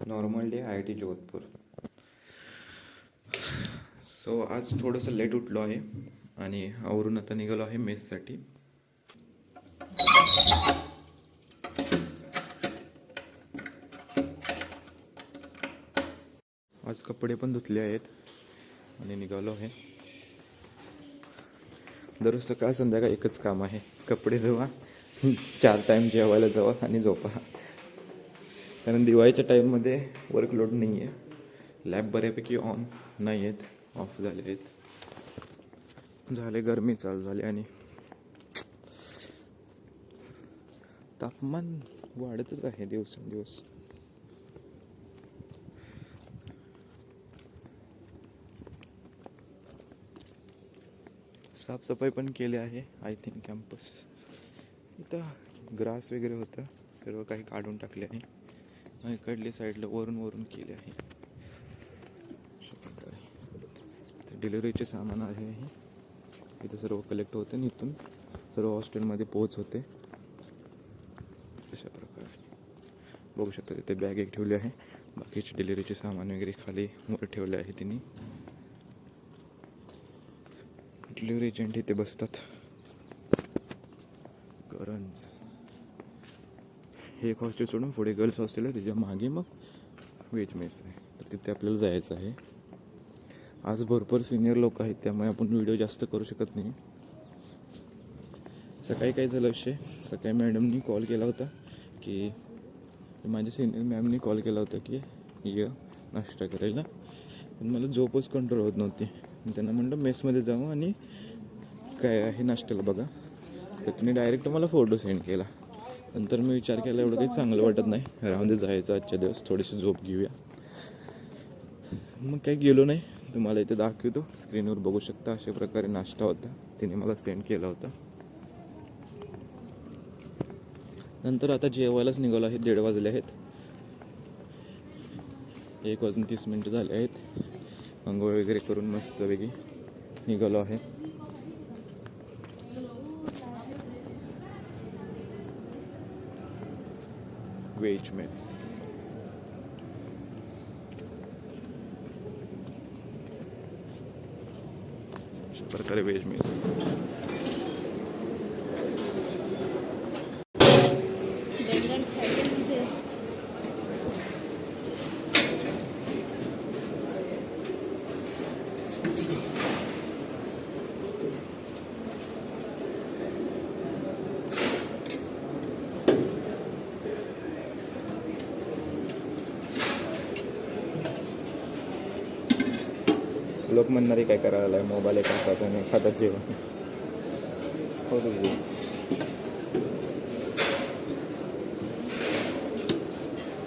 Normal day I T Jodhpur. So आज थोडंसं late उठलो आहे आणि आवरून आता निघालो आहे मेससाठी. आज कपडे पण धुतले आहेत आणि निघालो आहे. दररोज सकाळ संध्याकाळ एकच काम आहे. कपडे धुवा चार टाईम जेवायला जावा आणि झोपा. कारण दिवाळीच्या टाईममध्ये वर्कलोड नाही आहे लॅब बऱ्यापैकी ऑन नाही आहेत ऑफ झाले आहेत झाले गरमी चालू झाली आणि तापमान वाढतच आहे दिवसेंदिवस. साफसफाई पण केली आहे आय थिंक कॅम्पस इथं ग्रास वगैरे होतं सर्व काही काढून टाकले आहे इकडली साईडला वरून वरून केले आहे. अशा प्रकारे. डिलिव्हरीचे सामान आहे. हे. इथं सर्व कलेक्ट होते आणि इथून सर्व हॉस्टेलमध्ये पोहोच होते. अशा प्रकारे. बघू शकता तिथे बॅग एक ठेवली आहे. बाकीचे डिलिव्हरीचे सामान वगैरे खाली वर ठेवले आहे तिने. डिलिव्हरी एजंट इथे बसतात. करंज हे एक हॉस्टेल सोडून पुढे गर्ल्स हॉस्टेल आहे त्याच्यामागे मग वेज मेस आहे. तर तिथे आपल्याला जायचं आहे. आज भरपूर सिनियर लोक आहेत त्यामुळे आपण व्हिडिओ जास्त करू शकत नाही. सकाळी काय झालं विषय सकाळी मॅडमनी कॉल केला होता की माझ्या सिनियर मॅमनी कॉल केला होता की ये नाश्ता करायला. पण मला झोपच कंट्रोल होत नव्हती. त्यांना म्हटलं मेसमध्ये जाऊ आणि काय आहे नाश्त्याला बघा. तर तिने डायरेक्ट मला फोटो सेंड केला. नंतर मी विचार केला एवढं काही चांगलं वाटत नाही. राहून जायचं आजच्या दिवस थोडीशी झोप घेऊया. मग काही गेलो नाही. तुम्हाला इथे दाखवतो. स्क्रीनवर बघू शकता अशा प्रकारे नाश्ता होता. तिने मला सेंड केला होता. नंतर आता जेवायलाच निघालो आहे. दीड वाजले आहेत. एक वाजून तीस मिनटं झाले आहेत. अंघोळ वगैरे करून मस्तपैकी निघालो आहे. वेज मेस अशा प्रकारे लोक म्हणणारे काय करायला मोबाईल एका हातात आणि हातात जेवण.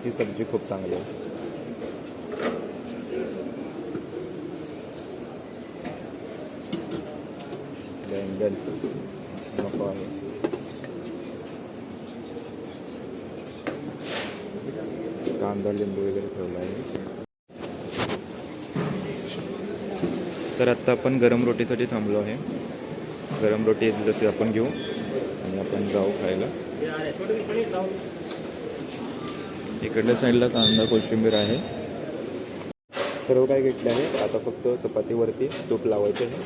ही सब्ज़ी खूप चांगली आहे. बैंगन नको आहे. कांदा, लिंबू वगैरे ठेवला आहे. तर आत्ता आपण गरम रोटीसाठी थांबलो आहे. गरम रोटी जशी आपण घेऊ आणि आपण जाऊ खायला. इकडल्या साईडला कांदा कोशिंबीर आहे. सर्व काय घेतले आहे. आता फक्त चपातीवरती तूप लावायचे आहे.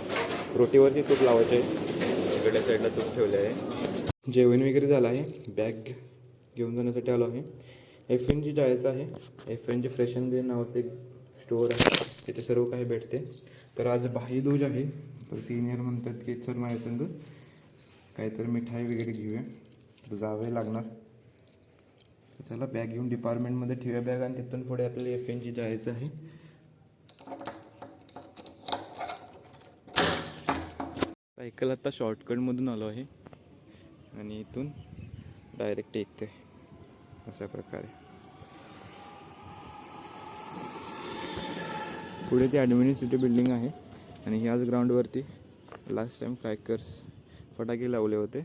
रोटीवरती तूप लावायचे आहे. इकडल्या साईडला तूप ठेवले आहे. जेवण वगैरे झालं आहे. बॅग घेऊन जाण्यासाठी आलो आहे. एफ एन जी जायचं आहे. F N G fresh and green नावाचं एक स्टोअर आहे. तिथे सर्व काही भेटते. तर आज भाईदूज आहे. तर सिनियर म्हणतात की सर माझ्या संघ काहीतरी मिठाई वगैरे घेऊया. तर जावे लागणार. चला बॅग घेऊन डिपार्टमेंटमध्ये ठेवूया बॅग आणि तिथून पुढे आपल्याला एफ एन जी जायचं आहे. सायकल आता शॉर्टकटमधून आलो आहे. आणि इथून डायरेक्ट येते. अशा प्रकारे. पुढे ती ॲडमिनिस्ट्रेटिव्ह बिल्डिंग आहे. आणि ह्याच ग्राउंडवरती लास्ट टाईम क्रॅकर्स फटाके लावले होते.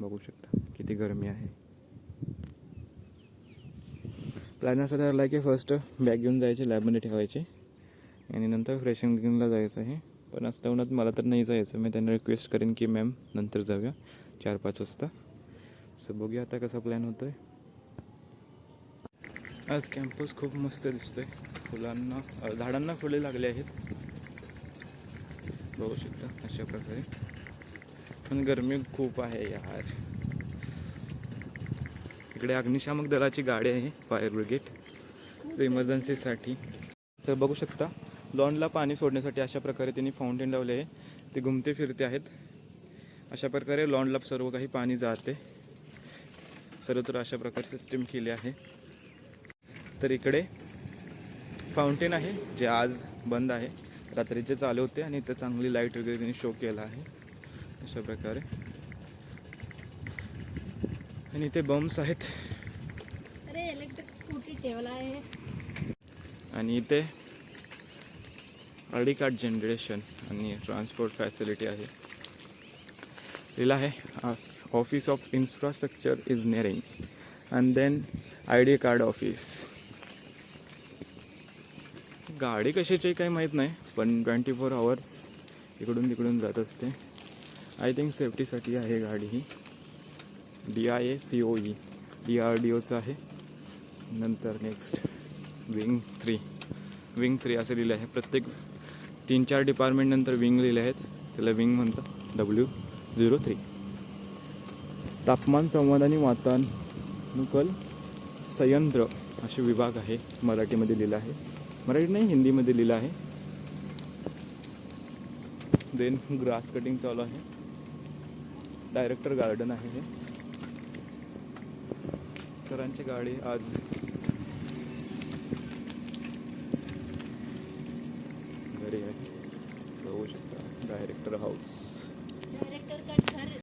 बघू शकता किती गरमी आहे. प्लॅन असा ठरला आहे की फर्स्ट बॅग घेऊन जायचे लॅबमध्ये ठेवायचे. आणि नंतर फ्रेशन ग्रीनला जायचं आहे. पण असल्या उन्हात मला तर नाही जायचं. मी त्यांना रिक्वेस्ट करेन की मॅम नंतर जाऊया. चार पाच वाजता. सो बघूया आता कसा प्लॅन होतो आहे आज कॅम्पस खूप मस्त दिसतो आहे फुलांना झाडांना फुले लागले आहेत. बघू शकता अशा प्रकारे. पण गरमी खूप आहे यार. इकडे अग्निशामक दलाची गाडी आहे फायर ब्रिगेड. इमर्जन्सीसाठी तर बघू शकता लॉनला पाणी सोडण्यासाठी अशा प्रकारे त्यांनी फाउंटेन लावले आहे. ते घुमते फिरते आहेत. अशा प्रकारे लॉनला सर्व काही पाणी जाते. सर्वत्र अशा प्रकारे सिस्टीम केली आहे. तर इकडे फाउंटेन आहे जे आज बंद आहे. रात्रीचे चालू होते आणि इथं चांगली लाइट वगैरे त्यांनी शो केला आहे. अशा प्रकारे. आणि इथे बम्स आहेत. आणि इथे कार्ड जनरेशन आणि ट्रान्सपोर्ट फॅसिलिटी आहे. लिहिलं आहे office of infrastructure engineering and then I D card office गाडी कशाची काही माहीत नाही पण ट्वेंटी फोर आवर्स इकडून तिकडून जात असते. आय थिंक सेफ्टीसाठी आहे गाडी ही. D I A C O E D R D ओचं आहे. नंतर next wing three wing three असं लिहिलं आहे. प्रत्येक तीन चार डिपार्टमेंट नंतर विंग लिहिले आहेत. त्याला विंग म्हणतात. डब्ल्यू झिरो थ्री तापमान संवाद आणि वातानुकल संयंत्र असे विभाग आहे मराठीमध्ये लिहिलं आहे. मराठी नाही हिंदीमध्ये लिहिलं आहे. देन ग्रास कटिंग चालू आहे. डायरेक्टर गार्डन आहे हे. सरांची गाडी आज